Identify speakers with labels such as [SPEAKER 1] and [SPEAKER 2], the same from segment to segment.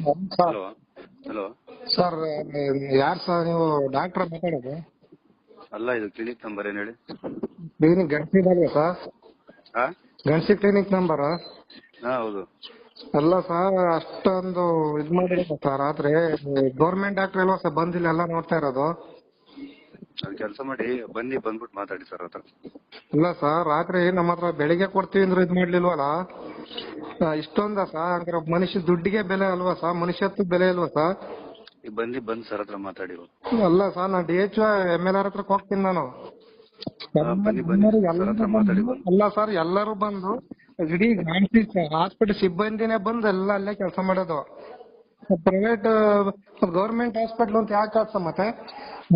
[SPEAKER 1] Hello hello.
[SPEAKER 2] Sir ಯಾರ್ sir ನೀವು? Doctor ಮಾತಾಡೋದು.
[SPEAKER 1] ಅಲ್ಲ ಇದು ಕ್ಲಿನಿಕ್ ನಂಬರ್ ಏನ್ ಹೇಳಿ?
[SPEAKER 2] ಕ್ಲಿನಿಕ್ ಗಣಸಿದಾಗ ಸರ್?
[SPEAKER 1] ಹಾ
[SPEAKER 2] ಗಣಸಿ ಕ್ಲಿನಿಕ್ ನಂಬರ್?
[SPEAKER 1] ಹಾ ಹೌದು.
[SPEAKER 2] ಅಲ್ಲ ಸರ್ ಅಷ್ಟೊಂದು ಇದ್ ಮಾಡಿದ್ರೆ ಸರ್ ಆದ್ರೆ ಗೌರ್ಮೆಂಟ್ ಡಾಕ್ಟರ್ ಅಲ್ವಾ ಸರ್ ಬಂದಿಲ್ಲ ಎಲ್ಲ ನೋಡ್ತಾ ಇರೋದು.
[SPEAKER 1] ಅದು ಕೆಲಸ ಮಾಡಿ ಬನ್ನಿ ಬಂದ್ಬಿಟ್ಟು ಮಾತಾಡಿ ಸರ್ ಹತ್ರ.
[SPEAKER 2] ಇಲ್ಲ ಸರ್ ರಾತ್ರಿ ನಮ್ಮ ಹತ್ರ ಬೆಳಿಗ್ಗೆ ಕೊಡ್ತೀವಿ ಅಂದ್ರೆ ಇದ್ ಮಾಡ್ಲಿಲ್ವಲ್ಲ? ಇಷ್ಟೊಂದ ಸರ್ ಹಂಗಾರೆ ಮನುಷ್ಯ ದುಡ್ಡಿಗೆ ಬೆಲೆ ಅಲ್ವಾ ಸರ್ ಮನುಷ್ಯತ್ವ ಬೆಲೆ ಅಲ್ವಾ ಸರ್
[SPEAKER 1] ಈಗ ಬನ್ನಿ ಬಂದ್ ಸರ್ ಹತ್ರ ಮಾತಾಡಿ
[SPEAKER 2] ಅಲ್ಲ ಸರ್ ನಾ D H M L R ಹತ್ರ ಹೋಗ್ತೀನಿ ನಾನು.
[SPEAKER 1] ಬನ್ನಿ, ಬನ್ನಿ.
[SPEAKER 2] ಎಲ್ಲರೂ
[SPEAKER 1] ಸರ್ ಹತ್ರ ಮಾತಾಡಿ
[SPEAKER 2] ಬಂದು- ಅಲ್ಲ ಸರ್ ಎಲ್ಲರೂ ಬಂದು ಇಡೀ ಹಾಸ್ಪಿಟಲ್ ಸಿಬ್ಬಂದಿನೇ ಬಂದು ಎಲ್ಲ ಅಲ್ಲೇ ಕೆಲಸ ಮಾಡೋದು. ಪ್ರೈವೇಟ್ ಗೌರ್ಮೆಂಟ್ ಹಾಸ್ಪಿಟಲ್ ಅಂತ ಯಾಕೆ ಆಡ್ಸ ಮತ್ತೆ?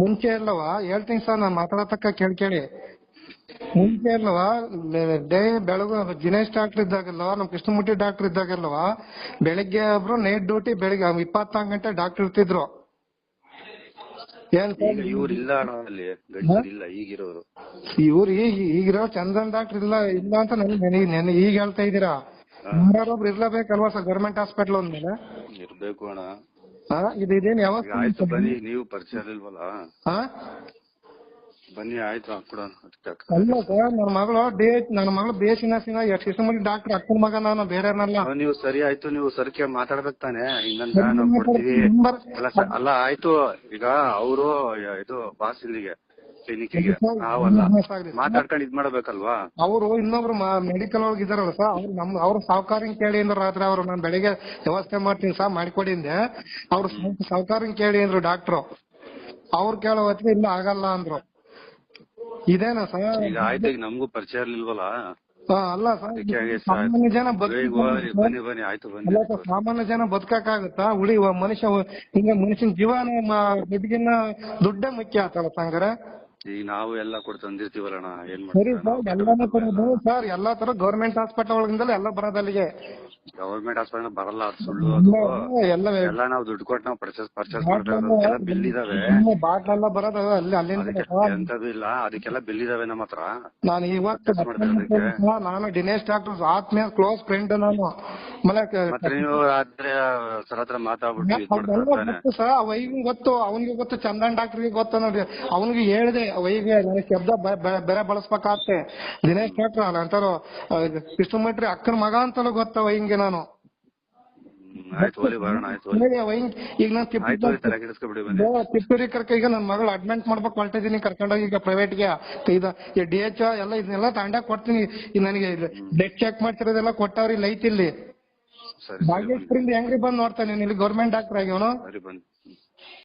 [SPEAKER 2] ಮುಂಚೆ ಇಲ್ಲವ ಹೇಳ್ತೀನಿ ಸರ್ ನಾನು ಮಾತಾಡತಕ್ಕ ಕೇಳಿ ಕೇಳಿ. ಮುಂಚೆ ಇಲ್ಲವ ಡೇ ಬೆಳಗು ದಿನೇಶ್ ಡಾಕ್ಟರ್ ಇದ್ದಾಗಲ್ವ ನಮ್ ಕೃಷ್ಣಮೂರ್ತಿ ಡಾಕ್ಟರ್ ಇದ್ದಾಗಲ್ವ ಬೆಳಿಗ್ಗೆ ಒಬ್ರು ನೈಟ್ ಡ್ಯೂಟಿ ಬೆಳಿಗ್ಗೆ ಇಪ್ಪತ್ನಾಲ್ಕು ಗಂಟೆ ಡಾಕ್ಟರ್ ಇರ್ತಿದ್ರು.
[SPEAKER 1] ಇವ್ರು ಇಲ್ಲ ಅಲ್ಲಿ ಇಲ್ಲ ಈಗಿರೋರು.
[SPEAKER 2] ಇವ್ರು ಈಗ ಈಗಿರೋ ಚಂದನ್ ಡಾಕ್ಟರ್ ಇಲ್ಲ ಇಲ್ಲ ಅಂತ ನನಗೆ ನೆನೆ ನೆನೆ ಈಗ ಹೇಳ್ತಾ ಇದ್ದೀರಾ? ಯಾರೊಬ್ರು ಇರ್ಲೇಬೇಕಲ್ವಾ ಸರ್ ಗವರ್ಮೆಂಟ್ ಹಾಸ್ಪಿಟಲ್ ಅಂದ್ಮೇಲೆ?
[SPEAKER 1] ಇರ್ಬೇಕು ಅಣ್ಣ.
[SPEAKER 2] ಹಾ ಇದು ಇದೇನ್ ಯಾವಾಗ
[SPEAKER 1] ಆಯ್ತು ಬನ್ನಿ ನೀವು ಪರಿಚಯ ಇಲ್ವಲ್ಲ?
[SPEAKER 2] ಹಾ?
[SPEAKER 1] ಬನ್ನಿ ಆಯ್ತು ಹಾಕ್ಬಿಡೋಣ.
[SPEAKER 2] ಅಲ್ಲ ಸರ್ ನನ್ನ ಮಗಳು ಡಿ ನನ್ನ ಮಗಳು ಬಿ ಎಸ್ ನರ್ಸಿಂಗ್ ಡಾಕ್ಟರ್ ಅಕ್ಕನ ಮಗ ನಾನು
[SPEAKER 1] ಅವ್ ನೀವು ಸರಿ ಆಯ್ತು ನೀವು ಸರಿಕೆ ಮಾತಾಡ್ಬೇಕು ತಾನೆ? ಹಿಂಗಂತ ನಾವು ಕೊಡ್ತೀವಿ ಅಲ್ಲ ಅಲ್ಲ ಆಯ್ತು ಈಗ ಅವರು ಇದು ಬಾಸ್ ಇಲ್ಲಿಗೆ. ಕ್ಲಿನಿಕ್ಗೆ. ನಾವಲ್ಲ ಮಾತಾಡ್ಕೊಂಡು ಇದ್ ಮಾಡ್ಬೇಕಲ್ವಾ?
[SPEAKER 2] ಅವರು ಇನ್ನೊಬ್ರು ಮೆಡಿಕಲ್ ಒಳಗೆ ಇದಾರಲ್ಲ ಸರ್ ಅವ್ರು ನಮ್ ಅವ್ರ ಸಾವುಕಾರನ್ ಕೇಳಿ ಅಂದ್ರು ರಾತ್ರಿ ಅವ್ರು ನಾನು ಬೆಳಿಗ್ಗೆ ವ್ಯವಸ್ಥೆ ಮಾಡ್ತೀನಿ ಸರ್ ಮಾಡಿಕೊಡಿ ಅವ್ರ ಸಾವುಕಾರನ್ ಕೇಳಿ ಅಂದ್ರು ಡಾಕ್ಟ್ರು. ಅವ್ರು ಕೇಳೋ ಹೊತ್ತಿಗೆ ಇಲ್ಲ ಆಗಲ್ಲ ಅಂದ್ರು. ಇದೇನಾ ಸರ್?
[SPEAKER 1] ಈಗ ಆಯ್ತು ಈಗ ನಮಗೂ ಪರಿಚಯ ಇರ್ಲಿಲ್ವಲ್ಲ?
[SPEAKER 2] ಹಾ, ಅಲ್ಲ ಸಾಮಾನ್ಯ ಜನ ಸಾಮಾನ್ಯ ಜನ ಬದುಕಕ್ಕಾಗತ್ತಾ ಉಳಿ ಮನುಷ್ಯ ಹಿಂಗ ಮನುಷ್ಯನ ಜೀವನ ದುಡ್ಡಿಗಿನ್ನ ದುಡ್ಡೇ ಮುಖ್ಯ ಆತಲ್ಲ ಸಂಗರ
[SPEAKER 1] ಈಗ ನಾವು ಎಲ್ಲ ಕೊಟ್ಟು ತಂದಿರ್ತೀವಲ್ಲಣ್ಣ ಏನ್
[SPEAKER 2] ಸರಿ ಎಲ್ಲಾನು ತರೋದು ಸರ್ ಎಲ್ಲಾ ತರ ಗೌರ್ಮೆಂಟ್ ಹಾಸ್ಪಿಟಲ್ ಒಳಗಿಂದಲೇ ಎಲ್ಲ ಬರೋದು ಅಲ್ಲಿಗೆ
[SPEAKER 1] ಗವರ್ಮೆಂಟ್ ಹಾಸ್ಪಿಟಲ್ ಬರಲ್ಲ ಅದು ಸುಳ್ಳು ಅದು.
[SPEAKER 2] ಎಲ್ಲ
[SPEAKER 1] ನಾವು ದುಡ್ಡು ಕೊಟ್ಟು ನಾವು ಪರ್ಚೇಸ್ ಪರ್ಚೇಸ್ ಮಾಡ್ತಾ ಬಿಲ್ ಇದಾವೆ
[SPEAKER 2] ಬಾಟ್ಲೆಲ್ಲ ಬರೋದು ಅಲ್ಲಿ
[SPEAKER 1] ಎಂತದು ಇಲ್ಲ. ಅದಕ್ಕೆಲ್ಲ ಬಿಲ್ ಇದಾವೆ ನಮ್ಮ ಹತ್ರ.
[SPEAKER 2] ನಾನು ಇವಾಗ ನಾನು ದಿನೇಶ್ ಡಾಕ್ಟರ್ ಆತ್ಮೀಯ ಕ್ಲೋಸ್ ಫ್ರೆಂಡ್ ನಾನು.
[SPEAKER 1] ಮತ್ತೆ ನೀವು ಆದ್ರೆ ಸರ್ ಹತ್ರ ಮಾತಾಡ್ಬಿಟ್ಟು
[SPEAKER 2] ಸರ್ ಅವನಿಗೆ ಗೊತ್ತು. ಅವನಿಗೆ ಗೊತ್ತು. ಚಂದನ್ ಡಾಕ್ಟರ್ಗೆ ಗೊತ್ತು ನೋಡಿ. ಅವನಿಗೆ ಹೇಳಿದೆ. ವೈಗೆ ನನಗೆ ಶಬ್ದ ಬೇರೆ ಬಳಸ್ಬೇಕಾಗತ್ತೆ. ದಿನೇಶ್ ಡಾಕ್ಟರ್ ನಂತರ ಅಂತಾರು ಕೃಷ್ಣಮಟ್ರಿ ಅಕ್ಕನ ಮಗ ಅಂತಲೂ ಗೊತ್ತವ ಹಿಂಗೆ ನಾನು.
[SPEAKER 1] ಆಯ್ತು ಬರೋಣ ಆಯ್ತು
[SPEAKER 2] ಹೇಳಿ ಅವ ಈಗ ನಾನು
[SPEAKER 1] ಆಯ್ತು ಹೋಲಿ ತಲೆ ಕೆಡಿಸ್ಕೊಬಿಡಿ ಬನ್ನಿ.
[SPEAKER 2] ತಿಪ್ಪೂರಿ ಕರ್ಕ ಈಗ ನನ್ ಮಗಳು ಅಡ್ಮಿಂಟ್ ಮಾಡ್ಬೇಕು ಹೊರಟಿದ್ದೀನಿ ಕರ್ಕೊಂಡೋಗಿ ಈಗ ಪ್ರೈವೇಟ್ಗೆ ಇದು ಡಿ ಎಚ್ ಎಲ್ಲ ಇದನ್ನೆಲ್ಲ ತಾಂಡಾಕ್ ಕೊಡ್ತೀನಿ. ಈಗ ನನಗೆ ಬ್ಲಡ್ ಚೆಕ್ ಮಾಡ್ತಿರೋದೆಲ್ಲ ಕೊಟ್ಟವ್ರಿ ಲೈಟ್ ಇಲ್ಲಿ.
[SPEAKER 1] ಸರಿ ಸರಿ ಬನ್ನಿ.
[SPEAKER 2] ಭಾಗ್ಯಶ್ರೀ ಹೆಂಗ್ರಿ ಬಂದ್ ನೋಡ್ತಾನೆ ಇಲ್ಲಿ ಗೌರ್ಮೆಂಟ್ ಡಾಕ್ಟರ್ ಆಗಿ
[SPEAKER 1] ಸರಿ ಬನ್ನಿ.